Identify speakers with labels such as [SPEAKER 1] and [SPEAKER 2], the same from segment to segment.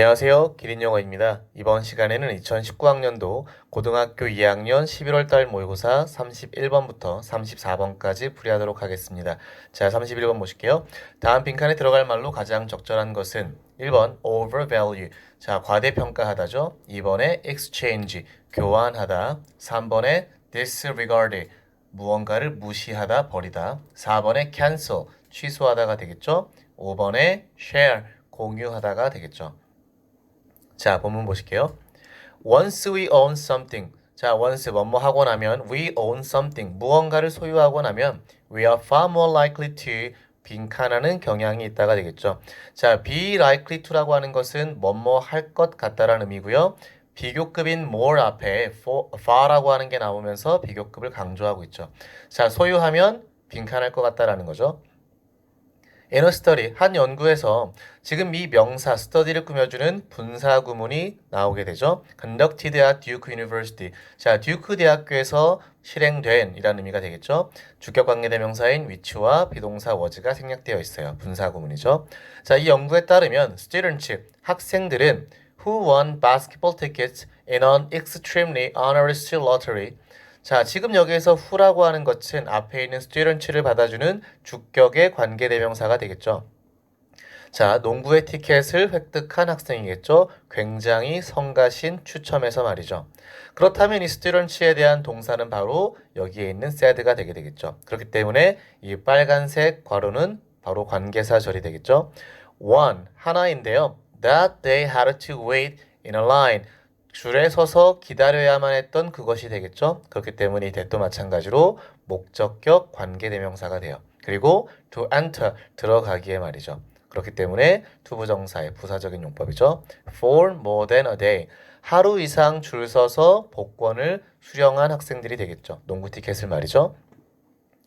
[SPEAKER 1] 안녕하세요. 기린영어입니다. 이번 시간에는 2019학년도 고등학교 2학년 11월달 모의고사 31번부터 34번까지 풀이하도록 하겠습니다. 자, 31번 보실게요. 다음 빈칸에 들어갈 말로 가장 적절한 것은 1번 overvalue, 자, 과대평가하다죠. 2번에 exchange, 교환하다. 3번에 disregard, 무언가를 무시하다, 버리다. 4번에 cancel, 취소하다가 되겠죠. 5번에 share, 공유하다가 되겠죠. 자, 본문 보실게요. Once we own something. 자, once 뭐뭐 하고 나면 we own something. 무언가를 소유하고 나면 we are far more likely to 빈칸하는 경향이 있다가 되겠죠. 자, be likely to라고 하는 것은 뭐뭐 할 것 같다라는 의미고요. 비교급인 more 앞에 far라고 하는 게 나오면서 비교급을 강조하고 있죠. 자, 소유하면 빈칸할 것 같다라는 거죠. Study, 한 연구에서 지금 이 명사 study를 꾸며주는 분사 구문이 나오게 되죠. Conducted at Duke University. 자, 듀크 대학교에서 실행된 이라는 의미가 되겠죠. 주격 관계 대명사인 which와 비동사 was가 생략되어 있어요. 분사 구문이죠. 자, 이 연구에 따르면 students, 학생들은 who won basketball tickets in an extremely onerous lottery 자, 지금 여기에서 who라고 하는 것은 앞에 있는 students를 받아주는 주격의 관계 대명사가 되겠죠. 자, 농구의 티켓을 획득한 학생이겠죠. 굉장히 성가신 추첨해서 말이죠. 그렇다면 이 students에 대한 동사는 바로 여기에 있는 said가 되게 되겠죠. 그렇기 때문에 이 빨간색 괄호는 바로 관계사절이 되겠죠. one, 하나인데요. That they had to wait in a line. 줄에 서서 기다려야만 했던 그것이 되겠죠. 그렇기 때문에 이 대도 마찬가지로 목적격 관계대명사가 돼요. 그리고 to enter 들어가기에 말이죠. 그렇기 때문에 투부정사의 부사적인 용법이죠. For more than a day 하루 이상 줄 서서 복권을 수령한 학생들이 되겠죠. 농구 티켓을 말이죠.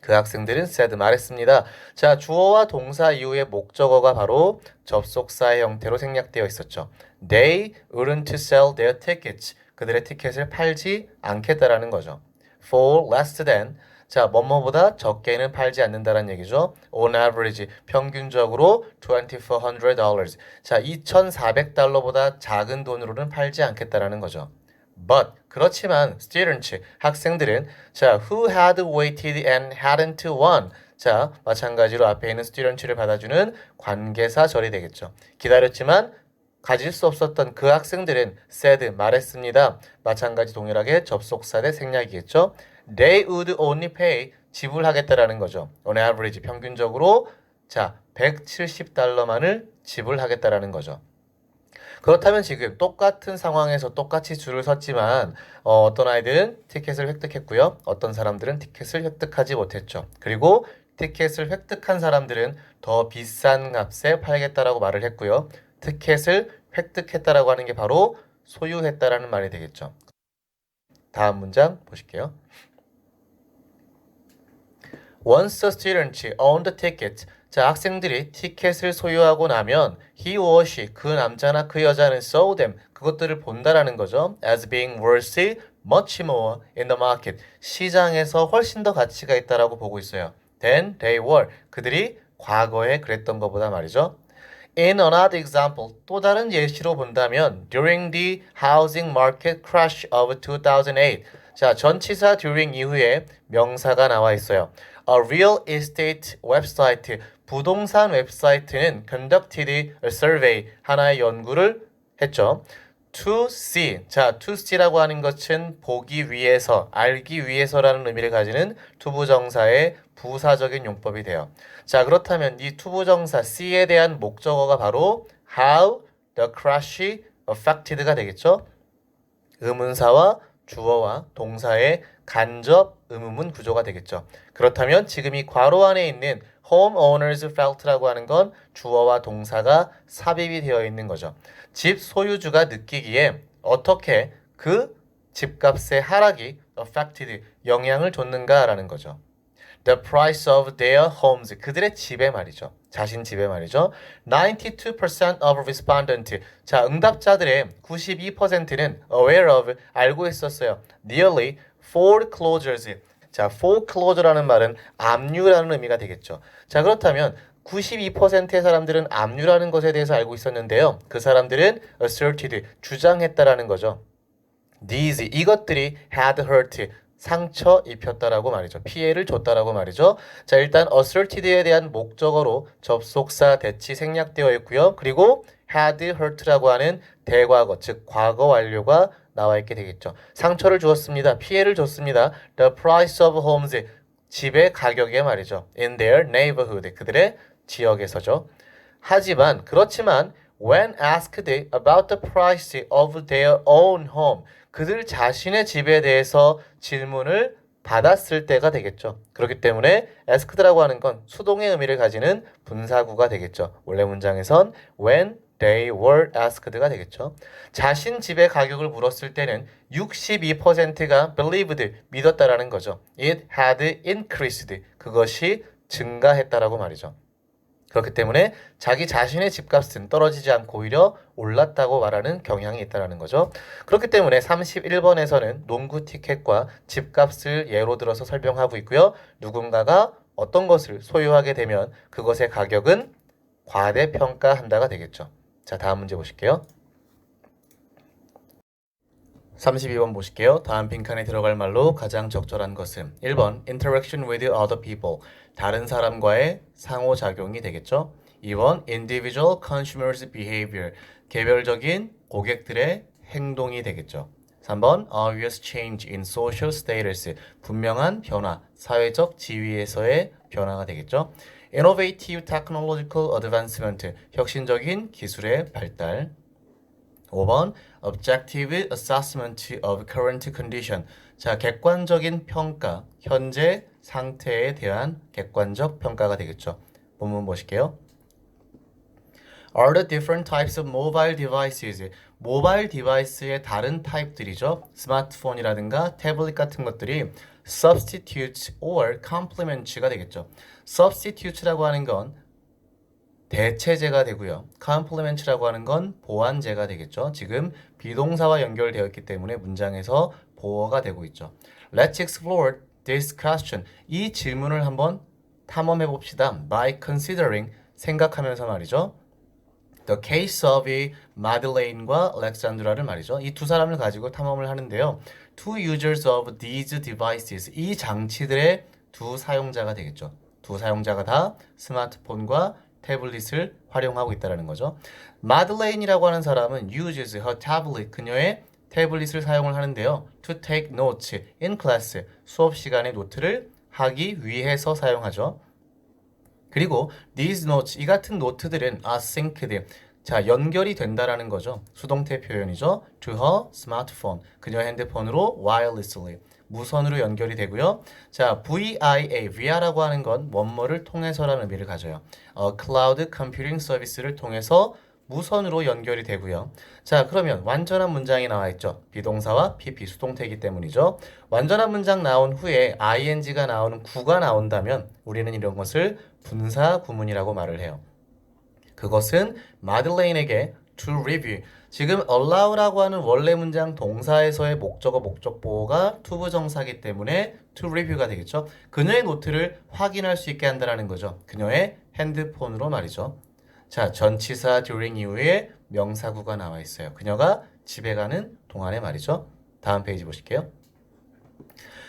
[SPEAKER 1] 그 학생들은 said 말했습니다. 자, 주어와 동사 이후의 목적어가 바로 접속사의 형태로 생략되어 있었죠. They wouldn't sell their tickets. 그들의 티켓을 팔지 않겠다라는 거죠. For less than. 자, 뭐뭐보다 적게는 팔지 않는다는 얘기죠. On average, 평균적으로 $2,400. 자, 2,400달러보다 작은 돈으로는 팔지 않겠다라는 거죠. But 그렇지만 students 학생들은 자 who had waited and hadn't won 자 마찬가지로 앞에 있는 students를 받아주는 관계사 절이 되겠죠. 기다렸지만 가질 수 없었던 그 학생들은 said 말했습니다. 마찬가지 동일하게 접속사 대 생략이겠죠. They would only pay 지불하겠다라는 거죠. On average 평균적으로 자 170달러만을 지불하겠다라는 거죠. 그렇다면 지금 똑같은 상황에서 똑같이 줄을 섰지만 어, 어떤 아이들은 티켓을 획득했고요. 어떤 사람들은 티켓을 획득하지 못했죠. 그리고 티켓을 획득한 사람들은 더 비싼 값에 팔겠다라고 말을 했고요. 티켓을 획득했다라고 하는 게 바로 소유했다라는 말이 되겠죠. 다음 문장 보실게요. Once a student owned the ticket, 자, 학생들이 티켓을 소유하고 나면 he or she, 그 남자나 그 여자는 saw them, 그것들을 본다라는 거죠. as being worth much more in the market. 시장에서 훨씬 더 가치가 있다라고 보고 있어요. than they were. 그들이 과거에 그랬던 것보다 말이죠. In another example, 또 다른 예시로 본다면 during the housing market crash of 2008. 자, 전치사 during 이후에 명사가 나와 있어요. A real estate website, 부동산 웹사이트는 conducted a survey, 하나의 연구를 했죠. To see, 자, to see라고 하는 것은 보기 위해서, 알기 위해서라는 의미를 가지는 투부정사의 부사적인 용법이 돼요. 자, 그렇다면 이 투부정사 see에 대한 목적어가 바로 how the crash affected가 되겠죠. 의문사와 주어와 동사의 간접 의문문 구조가 되겠죠. 그렇다면 지금 이 괄호 안에 있는 homeowners felt라고 하는 건 주어와 동사가 삽입이 되어 있는 거죠. 집 소유주가 느끼기에 어떻게 그 집값의 하락이 affected 영향을 줬는가라는 거죠. The price of their homes 그들의 집에 말이죠. 자신 집에 말이죠. 92% of respondent 자 응답자들의 92%는 aware of 알고 있었어요. Nearly foreclosures 자 foreclose라는 말은 압류라는 의미가 되겠죠. 자 그렇다면 92%의 사람들은 압류라는 것에 대해서 알고 있었는데요. 그 사람들은 asserted, 주장했다라는 거죠. These, 이것들이 had hurt, 상처 입혔다라고 말이죠. 피해를 줬다라고 말이죠. 자, 일단 asserted에 대한 목적어로 접속사 대치 생략되어 있고요. 그리고 had hurt라고 하는 대과거, 즉 과거 완료가 나와 있게 되겠죠. 상처를 주었습니다. 피해를 줬습니다. The price of homes, 집의 가격에 말이죠. In their neighborhood, 그들의 지역에서죠. 하지만 그렇지만 when asked about the price of their own home, 그들 자신의 집에 대해서 질문을 받았을 때가 되겠죠. 그렇기 때문에 asked라고 하는 건 수동의 의미를 가지는 분사구가 되겠죠. 원래 문장에선 when they were asked가 되겠죠. 자신 집의 가격을 물었을 때는 62%가 believed 믿었다라는 거죠. It had increased 그것이 증가했다라고 말이죠. 그렇기 때문에 자기 자신의 집값은 떨어지지 않고 오히려 올랐다고 말하는 경향이 있다는 거죠. 그렇기 때문에 31번에서는 농구 티켓과 집값을 예로 들어서 설명하고 있고요. 누군가가 어떤 것을 소유하게 되면 그것의 가격은 과대평가한다가 되겠죠. 자, 다음 문제 보실게요. 32번 보실게요. 다음 빈칸에 들어갈 말로 가장 적절한 것은 1번 interaction with other people 다른 사람과의 상호작용이 되겠죠. 2번 individual consumers behavior 개별적인 고객들의 행동이 되겠죠. 3번 obvious change in social status 분명한 변화, 사회적 지위에서의 변화가 되겠죠. Innovative technological advancement 혁신적인 기술의 발달 5번 objective assessment of current condition. 자, 객관적인 평가, 현재 상태에 대한 객관적 평가가 되겠죠. 본문 보실게요. Are the different types of mobile devices? 모바일 디바이스의 다른 타입들이죠. 스마트폰이라든가 태블릿 같은 것들이 substitute or complement가 되겠죠. substitute라고 하는 건 대체제가 되고요. complement라고 하는 건 보완제가 되겠죠. 지금 비동사와 연결되어 있기 때문에 문장에서 보어가 되고 있죠. Let's explore this question. 이 질문을 한번 탐험해 봅시다. By considering 생각하면서 말이죠. The case of Madeleine과 Alexandra를 말이죠. 이 두 사람을 가지고 탐험을 하는데요. Two users of these devices. 이 장치들의 두 사용자가 되겠죠. 두 사용자가 다 스마트폰과 태블릿을 활용하고 있다는 거죠. 마들레인이라고 하는 사람은 uses her tablet 그녀의 태블릿을 사용을 하는데요. To take notes in class 수업 시간에 노트를 하기 위해서 사용하죠. 그리고 these notes 이 같은 노트들은 are synced 자 연결이 된다라는 거죠. 수동태 표현이죠. To her smartphone 그녀의 핸드폰으로 wirelessly 무선으로 연결이 되고요. 자, VIA, VIA라고 하는 건 원모를 통해서라는 의미를 가져요. 어, 클라우드 컴퓨팅 서비스를 통해서 무선으로 연결이 되고요. 자, 그러면 완전한 문장이 나와 있죠. 비동사와 PP 수동태이기 때문이죠. 완전한 문장 나온 후에 ing가 나오는 구가 나온다면 우리는 이런 것을 분사 구문이라고 말을 해요. 그것은 마들레인에게 to review 지금 allow라고 하는 원래 문장 동사에서의 목적어 목적보호가 투부 정사기 때문에 to review가 되겠죠. 그녀의 노트를 확인할 수 있게 한다는 거죠. 그녀의 핸드폰으로 말이죠. 자, 전치사 during 이후에 명사구가 나와 있어요. 그녀가 집에 가는 동안에 말이죠. 다음 페이지 보실게요.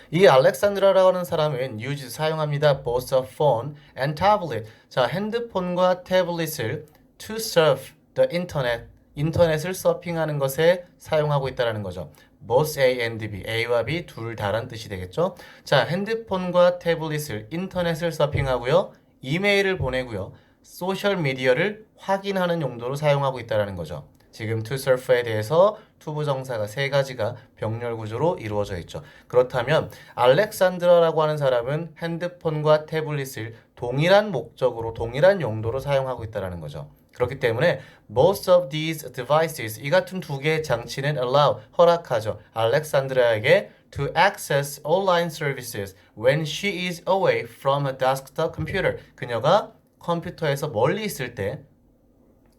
[SPEAKER 1] 이 알렉산드라라고 하는 사람은 use 사용합니다. both a phone and tablet. 자, 핸드폰과 태블릿을 to surf the internet 인터넷을 서핑하는 것에 사용하고 있다는 거죠. both A and B, A와 B 둘 다란 뜻이 되겠죠. 자, 핸드폰과 태블릿을 인터넷을 서핑하고요. 이메일을 보내고요. 소셜 미디어를 확인하는 용도로 사용하고 있다는 거죠. 지금 to surf에 대해서 투부 정사가 세 가지가 병렬 구조로 이루어져 있죠. 그렇다면 알렉산드라라고 하는 사람은 핸드폰과 태블릿을 동일한 목적으로 동일한 용도로 사용하고 있다는 거죠. 그렇기 때문에 most of these devices 이 같은 두 개의 장치는 allow 허락하죠. 알렉산드라에게 to access online services when she is away from a desktop computer. 그녀가 컴퓨터에서 멀리 있을 때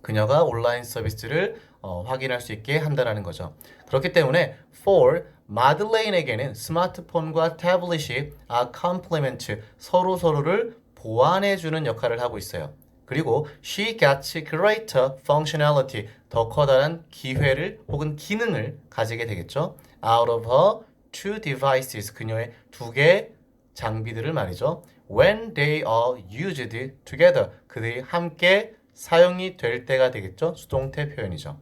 [SPEAKER 1] 그녀가 온라인 서비스를 어, 확인할 수 있게 한다는 거죠. 그렇기 때문에 for 마들레인에게는 스마트폰과 태블릿이 a complement 서로 서로를 보완해 주는 역할을 하고 있어요. 그리고 she gets greater functionality. 더 커다란 기회를 혹은 기능을 가지게 되겠죠. out of her two devices. 그녀의 두 개의 장비들을 말이죠. When they are used together. 그들이 함께 사용이 될 때가 되겠죠. 수동태 표현이죠.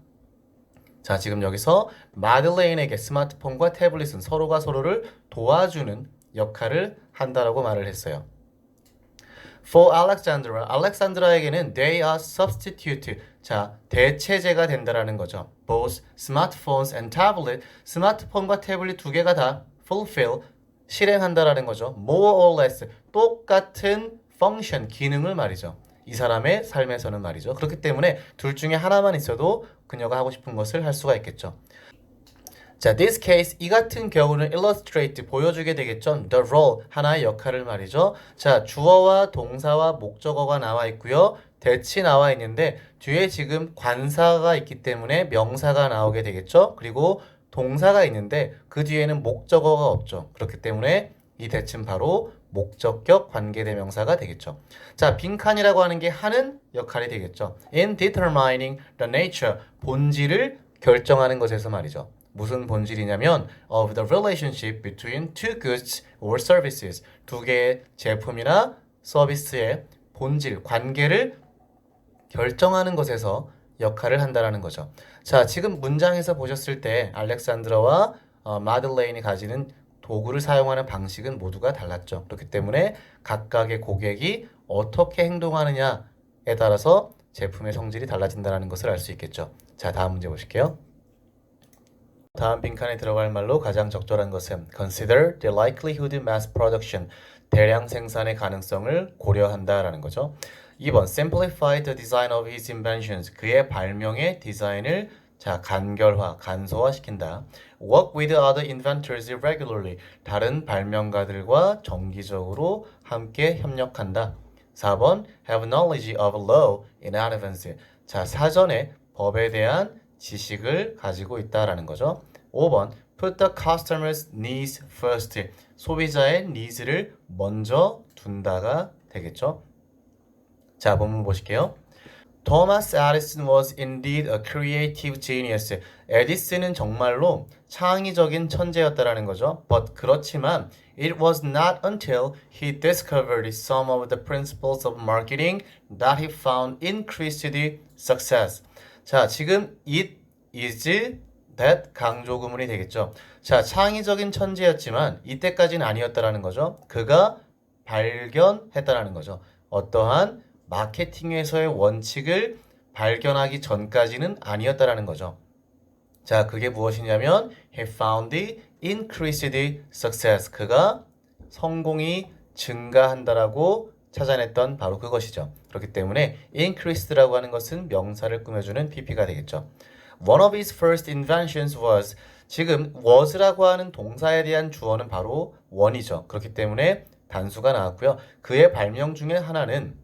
[SPEAKER 1] 자, 지금 여기서 마들레인에게 스마트폰과 태블릿은 서로가 서로를 도와주는 역할을 한다라고 말을 했어요. For Alexandra, 알렉산드라에게는 they are substitute. 자, 대체제가 된다라는 거죠. Both smartphones and tablet, 스마트폰과 태블릿 두 개가 다 fulfill, 실행한다라는 거죠. More or less, 똑같은 function, 기능을 말이죠. 이 사람의 삶에서는 말이죠. 그렇기 때문에 둘 중에 하나만 있어도 그녀가 하고 싶은 것을 할 수가 있겠죠. 자, this case 이 같은 경우는 illustrate 보여주게 되겠죠. The role 하나의 역할을 말이죠. 자, 주어와 동사와 목적어가 나와 있고요. 대치 나와 있는데 뒤에 지금 관사가 있기 때문에 명사가 나오게 되겠죠. 그리고 동사가 있는데 그 뒤에는 목적어가 없죠. 그렇기 때문에 이 대치는 바로 목적격 관계대명사가 되겠죠. 자, 빈칸이라고 하는 게 하는 역할이 되겠죠. In determining the nature 본질을 결정하는 것에서 말이죠. 무슨 본질이냐면 of the relationship between two goods or services 두 개의 제품이나 서비스의 본질 관계를 결정하는 것에서 역할을 한다라는 거죠. 자, 지금 문장에서 보셨을 때 알렉산드라와 어, 마들레인이 가지는 도구를 사용하는 방식은 모두가 달랐죠. 그렇기 때문에 각각의 고객이 어떻게 행동하느냐에 따라서 제품의 성질이 달라진다는 것을 알 수 있겠죠. 자, 다음 문제 보실게요. 다음 빈칸에 들어갈 말로 가장 적절한 것은 consider the likelihood mass production 대량 생산의 가능성을 고려한다라는 거죠. 2번 simplify the design of his inventions 그의 발명의 디자인을 자 간결화, 간소화 시킨다. work with other inventors regularly 다른 발명가들과 정기적으로 함께 협력한다. 4번 have knowledge of law in advance 자 사전에 법에 대한 지식을 가지고 있다라는 거죠. 5번 put the customer's needs first 소비자의 니즈를 먼저 둔다가 되겠죠. 자, 본문 보실게요. Thomas Edison was indeed a creative genius. 에디슨은 정말로 창의적인 천재였다라는 거죠. But 그렇지만 it was not until he discovered some of the principles of marketing that he found increased success. 자, 지금 it is that 강조 구문이 되겠죠. 자, 창의적인 천재였지만 이때까지는 아니었다라는 거죠. 그가 발견했다라는 거죠. 어떠한 마케팅에서의 원칙을 발견하기 전까지는 아니었다라는 거죠. 자, 그게 무엇이냐면 he found increased success. 그가 성공이 증가한다라고 찾아냈던 바로 그것이죠. 그렇기 때문에 increased라고 하는 것은 명사를 꾸며주는 pp가 되겠죠. One of his first inventions was 지금 was라고 하는 동사에 대한 주어는 바로 one이죠. 그렇기 때문에 단수가 나왔고요. 그의 발명 중에 하나는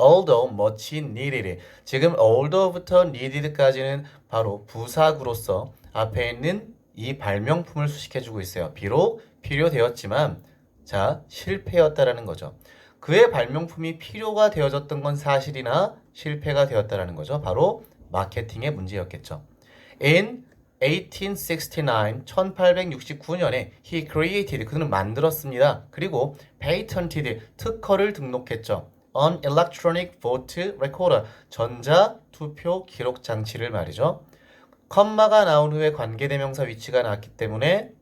[SPEAKER 1] although much needed. 지금 although부터 needed까지는 바로 부사구로서 앞에 있는 이 발명품을 수식해주고 있어요. 비록 필요되었지만 자 실패였다라는 거죠. 그의 발명품이 필요가 되어졌던 건 사실이나 실패가 되었다라는 거죠. 바로 마케팅의 문제였겠죠. In 1869, 1869년에 he created, 그는 만들었습니다. 그리고 patented, 특허를 등록했죠. An electronic vote recorder, 전자 투표 기록 장치를 말이죠. 컴마가 나온 후에 관계대명사 위치가 나왔기 때문에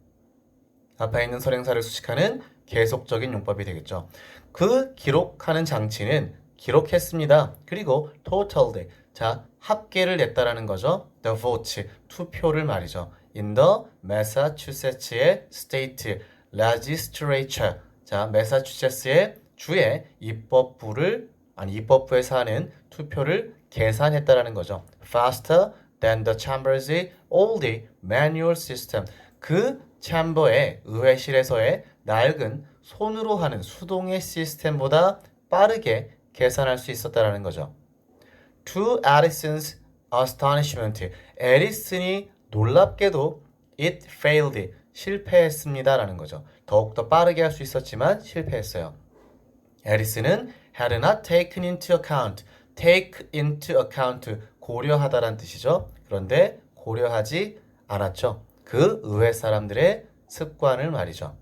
[SPEAKER 1] 앞에 있는 선행사를 수식하는 계속적인 용법이 되겠죠. 그 기록하는 장치는 기록했습니다. 그리고 totaled, 자 합계를 냈다라는 거죠. The vote, 투표를 말이죠. In the Massachusetts의 state legislature, 자 매사추세츠의 주의 입법부를 아니 입법부에서 하는 투표를 계산했다라는 거죠. Faster than the chamber's old manual system. 그 챔버의 의회실에서의 낡은 손으로 하는 수동의 시스템보다 빠르게 계산할 수 있었다라는 거죠. To Edison's astonishment, 에디슨이 놀랍게도 it failed, 실패했습니다라는 거죠. 더욱더 빠르게 할 수 있었지만 실패했어요. 에디슨은 had not taken into account. take into account 고려하다란 뜻이죠. 그런데 고려하지 않았죠. 그 의회 사람들의 습관을 말이죠.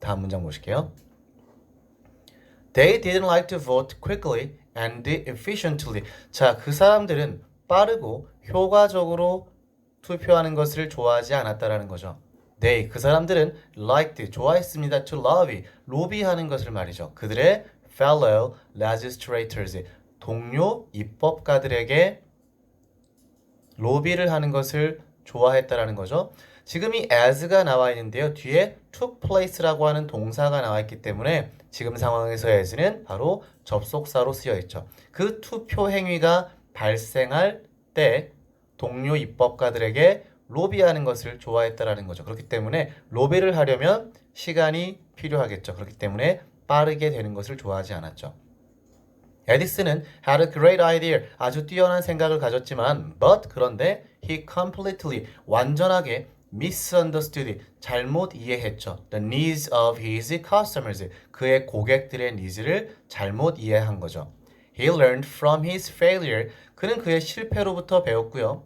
[SPEAKER 1] 다음 문장 보실게요. They didn't like to vote quickly and efficiently. 자, 그 사람들은 빠르고 효과적으로 투표하는 것을 좋아하지 않았다라는 거죠. They, 그 사람들은 liked, 좋아했습니다. To lobby, 로비하는 것을 말이죠. 그들의 fellow legislators, 동료 입법가들에게 로비를 하는 것을 좋아했다라는 거죠. 지금 이 as가 나와 있는데요. 뒤에 took place라고 하는 동사가 나와 있기 때문에 지금 상황에서 as는 바로 접속사로 쓰여 있죠. 그 투표 행위가 발생할 때 동료 입법가들에게 로비하는 것을 좋아했다라는 거죠. 그렇기 때문에 로비를 하려면 시간이 필요하겠죠. 그렇기 때문에 빠르게 되는 것을 좋아하지 않았죠. 에디슨은 had a great idea. 아주 뛰어난 생각을 가졌지만 but 그런데 he completely 완전하게 misunderstood 잘못 이해했죠. The needs of his customers 그의 고객들의 니즈를 잘못 이해한 거죠. He learned from his failure 그는 그의 실패로부터 배웠고요.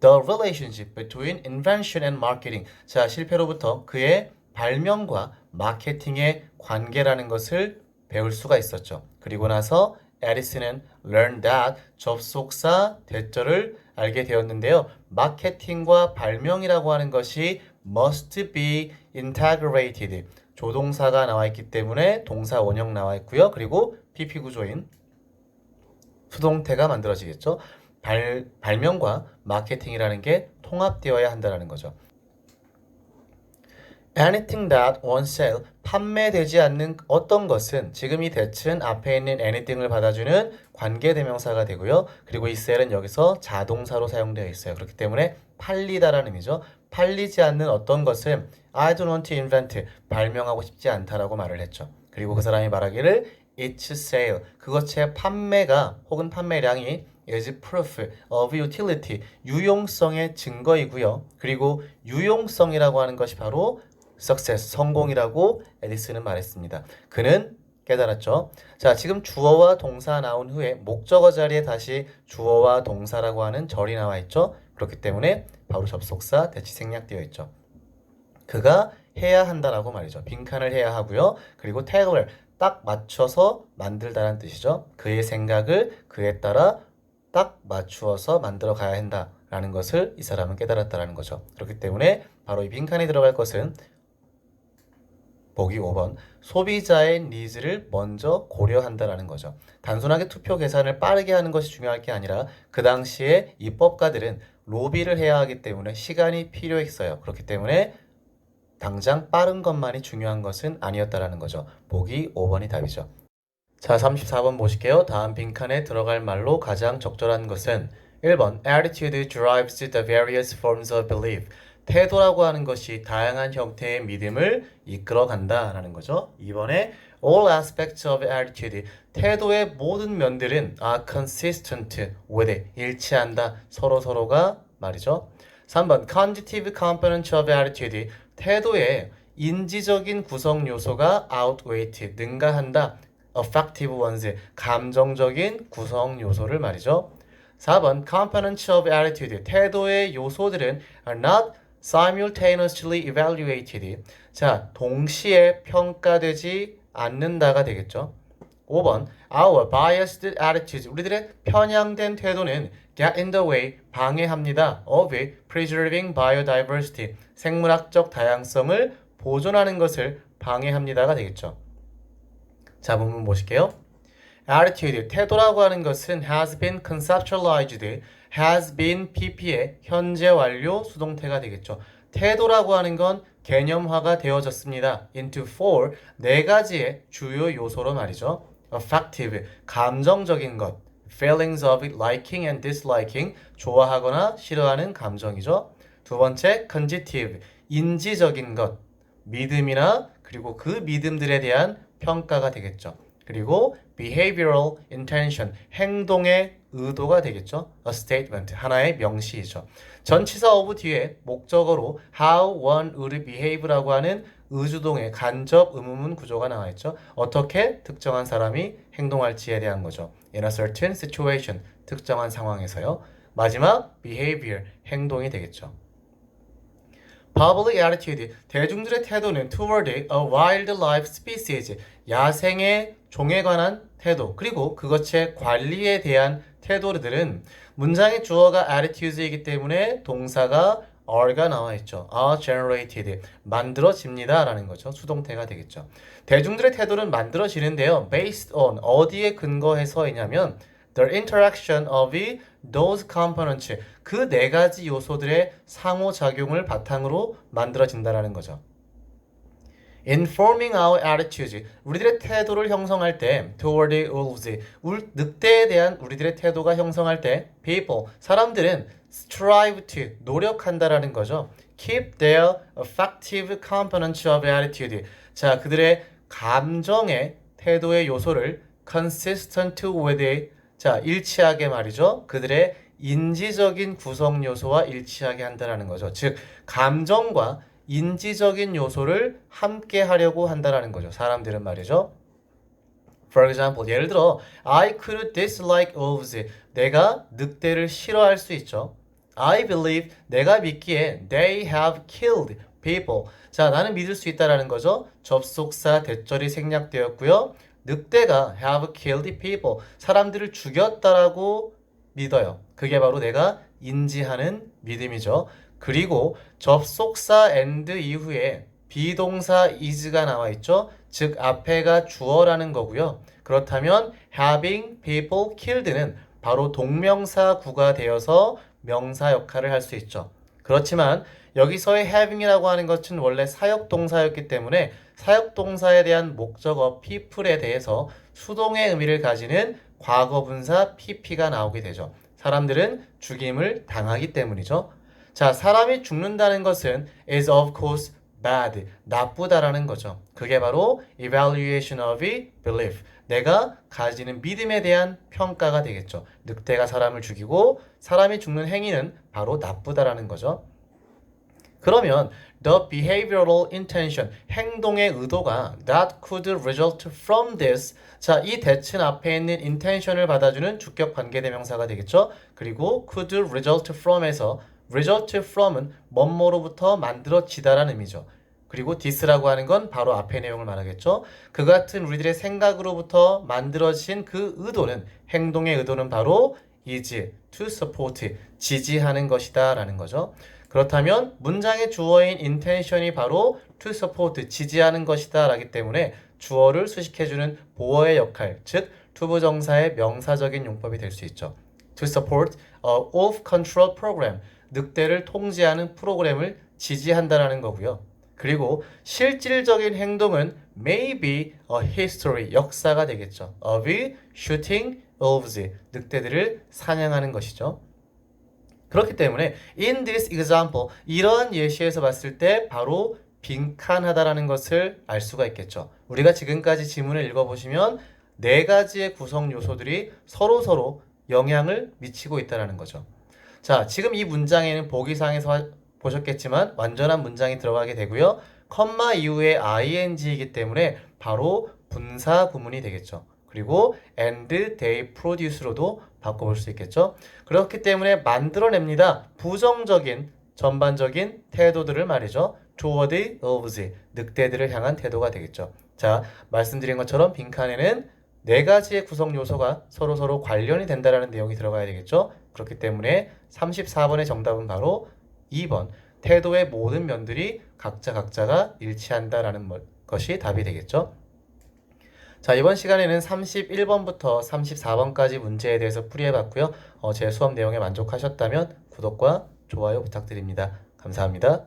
[SPEAKER 1] The relationship between invention and marketing 자 실패로부터 그의 발명과 마케팅의 관계라는 것을 배울 수가 있었죠. 그리고 나서 에디슨은 learn that 접속사 대절을 알게 되었는데요. 마케팅과 발명이라고 하는 것이 must be integrated. 조동사가 나와 있기 때문에 동사 원형 나와 있고요. 그리고 PP 구조인 수동태가 만들어지겠죠. 발, 발명과 마케팅이라는 게 통합되어야 한다는 거죠. Anything that on sale 판매되지 않는 어떤 것은 지금 이 대칭 앞에 있는 anything을 받아주는 관계 대명사가 되고요. 그리고 이 sell은 여기서 자동사로 사용되어 있어요. 그렇기 때문에 팔리다라는 의미죠. 팔리지 않는 어떤 것은 I don't want to invent 발명하고 싶지 않다라고 말을 했죠. 그리고 그 사람이 말하기를 it's sale 그것의 판매가 혹은 판매량이 is proof of utility 유용성의 증거이고요. 그리고 유용성이라고 하는 것이 바로 success 성공이라고 에디슨은 말했습니다. 그는 깨달았죠. 자, 지금 주어와 동사 나온 후에 목적어 자리에 다시 주어와 동사라고 하는 절이 나와 있죠. 그렇기 때문에 바로 접속사 대치 생략되어 있죠. 그가 해야 한다라고 말이죠. 빈칸을 해야 하고요. 그리고 tailor 딱 맞춰서 만들다라는 뜻이죠. 그의 생각을 그에 따라 딱 맞추어서 만들어 가야 한다라는 것을 이 사람은 깨달았다라는 거죠. 그렇기 때문에 바로 이 빈칸에 들어갈 것은 보기 5번 소비자의 니즈를 먼저 고려한다라는 거죠. 단순하게 투표 계산을 빠르게 하는 것이 중요할 게 아니라 그 당시에 입법가들은 로비를 해야 하기 때문에 시간이 필요했어요. 그렇기 때문에 당장 빠른 것만이 중요한 것은 아니었다라는 거죠. 보기 5번이 답이죠. 자, 34번 보실게요. 다음 빈칸에 들어갈 말로 가장 적절한 것은 1번 attitude drives the various forms of belief. 태도라고 하는 것이 다양한 형태의 믿음을 이끌어 간다라는 거죠. 2번에 all aspects of attitude. 태도의 모든 면들은 are consistent with 일치한다. 서로 서로가 말이죠. 3번 conjunctive component of attitude. 태도의 인지적인 구성 요소가 outweigh 능가한다. affective ones 감정적인 구성 요소를 말이죠. 4번 components of attitude 태도의 요소들은 are not simultaneously evaluated. 자, 동시에 평가되지 않는다가 되겠죠. 5번 our biased attitudes 우리들의 편향된 태도는 get in the way 방해합니다. of preserving biodiversity 생물학적 다양성을 보존하는 것을 방해합니다가 되겠죠. 자, 본문 보실게요. attitude 태도라고 하는 것은 has been conceptualized has been pp의 현재 완료 수동태가 되겠죠. 태도라고 하는 건 개념화가 되어졌습니다. into four 네 가지의 주요 요소로 말이죠. affective 감정적인 것, feelings of liking and disliking 좋아하거나 싫어하는 감정이죠. 두 번째 cognitive 인지적인 것, 믿음이나 그리고 그 믿음들에 대한 평가가 되겠죠. 그리고 behavioral intention, 행동의 의도가 되겠죠. a statement, 하나의 명시이죠. 전치사 of 뒤에 목적어로 how one would behave라고 하는 의주동의 간접 의문문 구조가 나와 있죠. 어떻게 특정한 사람이 행동할지에 대한 거죠. In a certain situation, 특정한 상황에서요. 마지막 behavior, 행동이 되겠죠. Public attitude, 대중들의 태도는 toward a wildlife species, 야생의 종에 관한 태도, 그리고 그것의 관리에 대한 태도들은 문장의 주어가 attitudes이기 때문에 동사가 are가 나와 있죠. are generated, 만들어집니다 라는 거죠. 수동태가 되겠죠. 대중들의 태도는 만들어지는데요. based on, 어디에 근거해서이냐면 the interaction of those components, 그 네 가지 요소들의 상호작용을 바탕으로 만들어진다라는 거죠. Informing our attitudes, 우리들의 태도를 형성할 때 toward the wolves, 울, 늑대에 대한 우리들의 태도가 형성할 때 people, 사람들은 strive to, 노력한다라는 거죠. Keep their affective components of attitude. 자, 그들의 감정의 태도의 요소를 consistent with it. 자, 일치하게 말이죠. 그들의 인지적인 구성 요소와 일치하게 한다라는 거죠. 즉, 감정과 인지적인 요소를 함께 하려고 한다라는 거죠. 사람들은 말이죠. For example, 예를 들어 I could dislike wolves. 내가 늑대를 싫어할 수 있죠. I believe 내가 믿기에 they have killed people. 자, 나는 믿을 수 있다라는 거죠. 접속사 대절이 생략되었고요. 늑대가 have killed people. 사람들을 죽였다라고 믿어요. 그게 바로 내가 인지하는 믿음이죠. 그리고 접속사 and 이후에 비동사 is가 나와 있죠. 즉 앞에가 주어라는 거고요. 그렇다면 having people killed는 바로 동명사 구가 되어서 명사 역할을 할 수 있죠. 그렇지만 여기서의 having이라고 하는 것은 원래 사역 동사였기 때문에 사역 동사에 대한 목적어 people에 대해서 수동의 의미를 가지는 과거 분사 pp가 나오게 되죠. 사람들은 죽임을 당하기 때문이죠. 자, 사람이 죽는다는 것은 is of course bad, 나쁘다라는 거죠. 그게 바로 evaluation of belief, 내가 가지는 믿음에 대한 평가가 되겠죠. 늑대가 사람을 죽이고 사람이 죽는 행위는 바로 나쁘다라는 거죠. 그러면 the behavioral intention, 행동의 의도가 that could result from this. 자, 이 대칭 앞에 있는 intention을 받아주는 주격 관계 대명사가 되겠죠. 그리고 could result from에서 result from은 뭐뭐로부터 만들어지다라는 의미죠. 그리고 this라고 하는 건 바로 앞의 내용을 말하겠죠. 그 같은 우리들의 생각으로부터 만들어진 그 의도는 행동의 의도는 바로 is to support 지지하는 것이다라는 거죠. 그렇다면 문장의 주어인 intention이 바로 to support 지지하는 것이다 라기 때문에 주어를 수식해주는 보어의 역할, 즉 투부정사의 명사적인 용법이 될 수 있죠. To support a wolf control program, 늑대를 통제하는 프로그램을 지지한다라는 거고요. 그리고 실질적인 행동은 maybe a history, 역사가 되겠죠. of shooting wolves, 늑대들을 사냥하는 것이죠. 그렇기 때문에 in this example 이런 예시에서 봤을 때 바로 빈칸하다라는 것을 알 수가 있겠죠. 우리가 지금까지 지문을 읽어보시면 네 가지의 구성 요소들이 서로 서로 영향을 미치고 있다는 거죠. 자, 지금 이 문장에는 보기상에서 보셨겠지만 완전한 문장이 들어가게 되고요. 컴마 이후에 ing이기 때문에 바로 분사 구문이 되겠죠. 그리고 and they produce로도 바꿔볼 수 있겠죠. 그렇기 때문에 만들어냅니다. 부정적인 전반적인 태도들을 말이죠. toward wolves, 늑대들을 향한 태도가 되겠죠. 자, 말씀드린 것처럼 빈칸에는 네 가지의 구성 요소가 서로 서로 관련이 된다라는 내용이 들어가야 되겠죠. 그렇기 때문에 34번의 정답은 바로 2번. 태도의 모든 면들이 각자 각자가 일치한다라는 것이 답이 되겠죠. 자, 이번 시간에는 31번부터 34번까지 문제에 대해서 풀이해 봤고요. 어, 제 수업 내용에 만족하셨다면 구독과 좋아요 부탁드립니다. 감사합니다.